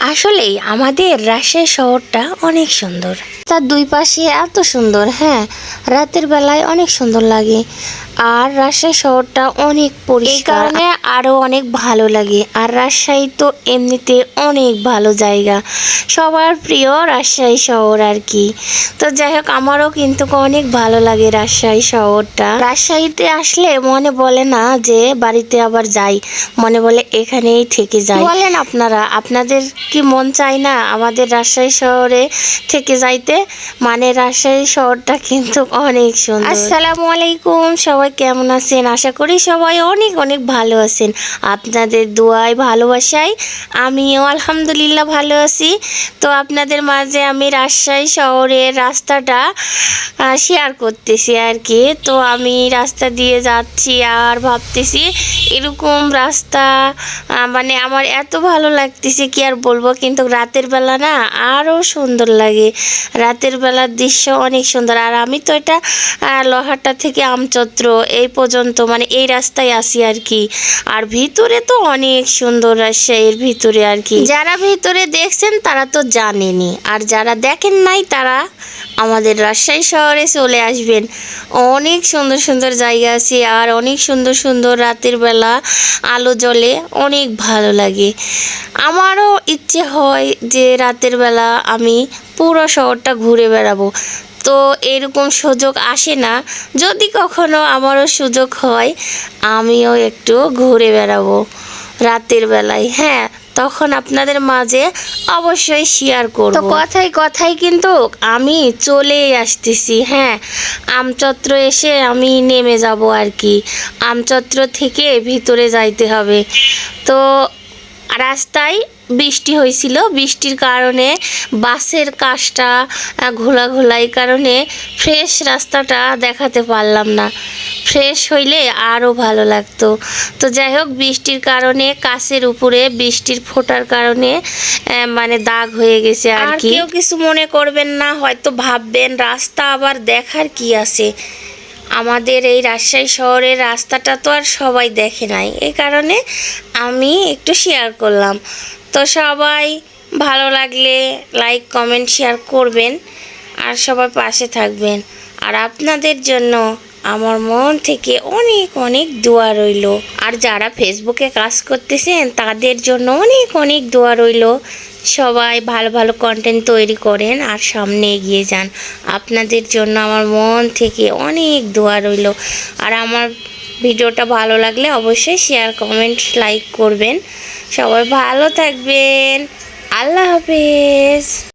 আসলেই আমাদের রাজশাহী শহরটা অনেক সুন্দর। তার দুই পাশে এত সুন্দর হ্যাঁ রাতের বেলায় অনেক সুন্দর লাগে। আর রাজশাহী শহরটা অনেক পরিষ্কার। আরও অনেক ভালো লাগে। আর রাজশাহী তো এমনিতে অনেক ভালো জায়গা। সবার প্রিয় রাজশাহী শহর আর কি। তো যাই হোক, আমারও কিন্তু অনেক ভালো লাগে রাজশাহী শহরটা। রাজশাহীতে আসলে মনে বলে না যে বাড়িতে আবার যাই। মনে বলে এখানেই থেকে যাই। বলেন আপনারা, আপনাদের কি মন চায় না আমাদের রাজশাহী শহরে থেকে যাইতে? মানে রাজশাহী শহরটা কিন্তু অনেক সুন্দর। আসসালামু আলাইকুম, সবাই কেমন আছেন? আশা করি সবাই অনেক অনেক ভালো আছেন। আপনাদের দোয়ায়, ভালোবাসায় আমিও আলহামদুলিল্লাহ ভালো আছি। তো আপনাদের মাঝে আমি রাজশাহী শহরের রাস্তাটা শেয়ার করতেছি আর কি। তো আমি রাস্তা দিয়ে যাচ্ছি আর ভাবতেছি এরকম রাস্তা মানে আমার এত ভালো লাগতেছে কি আর বলব? কিন্তু রাতের বেলা না আরও সুন্দর লাগে। রাতের বেলার দৃশ্য অনেক সুন্দর। আর আমি তো এটা লোহাটা থেকে আমচত্র এই পর্যন্ত মানে এই রাস্তায় আসি আর কি। আর ভিতরে তো অনেক সুন্দর রাজশাহীর ভিতরে আর কি। যারা ভিতরে দেখছেন তারা তো জানেনি। আর যারা দেখেন নাই তারা আমাদের রাজশাহী শহরে চলে আসবেন। অনেক সুন্দর সুন্দর জায়গা আছে আর অনেক সুন্দর সুন্দর রাতের বেলা আলো জ্বলে অনেক ভালো লাগে। আমারও ইচ্ছে হয় যে রাতের বেলা আমি পুরো শহরটা ঘুরে বেড়াবো। তো এরকম সুযোগ আসে না। যদি কখনো আমারও সুযোগ হয়, আমিও একটু ঘুরে বেড়াবো রাতের বেলায়। হ্যাঁ তখন আপনাদের মাঝে অবশ্যই শেয়ার করব। তো কথায় কথায় কিন্তু আমি চলে আসতেছি হ্যাঁ। আমচত্র এসে আমি নেমে যাব আর কি। আমচত্র থেকে ভিতরে যাইতে হবে। তো রাস্তায় বৃষ্টি হয়েছিল। বৃষ্টির কারণে বাসের কাজটা ঘোলা ঘোলাই কারণে ফ্রেশ রাস্তাটা দেখাতে পারলাম না। ফ্রেশ হইলে আরও ভালো লাগতো। তো যাই হোক বৃষ্টির কারণে কাছের উপরে বৃষ্টির ফোটার কারণে মানে দাগ হয়ে গেছে আর কেউ কিছু মনে করবেন না হয়তো ভাববেন রাস্তা আবার দেখার কি আছে? আমাদের এই রাজশাহী শহরের রাস্তাটা তো আর সবাই দেখে নাই। এই কারণে আমি একটু শেয়ার করলাম। তো সবাই ভালো লাগলে লাইক কমেন্ট শেয়ার করবেন। আর সবাই পাশে থাকবেন। আর আপনাদের জন্য আমার মন থেকে অনেক অনেক দোয়া রইল। আর যারা ফেসবুকে কাজ করতেছেন, তাদের জন্য অনেক অনেক দোয়া রইল। সবাই ভালো ভালো কন্টেন্ট তৈরি করেন আর সামনে এগিয়ে যান। আপনাদের জন্য আমার মন থেকে অনেক দোয়া রইল। আর আমার ভিডিওটা ভালো লাগলে অবশ্যই শেয়ার কমেন্ট লাইক করবেন। সবাই ভালো থাকবেন। আল্লাহ হাফেজ।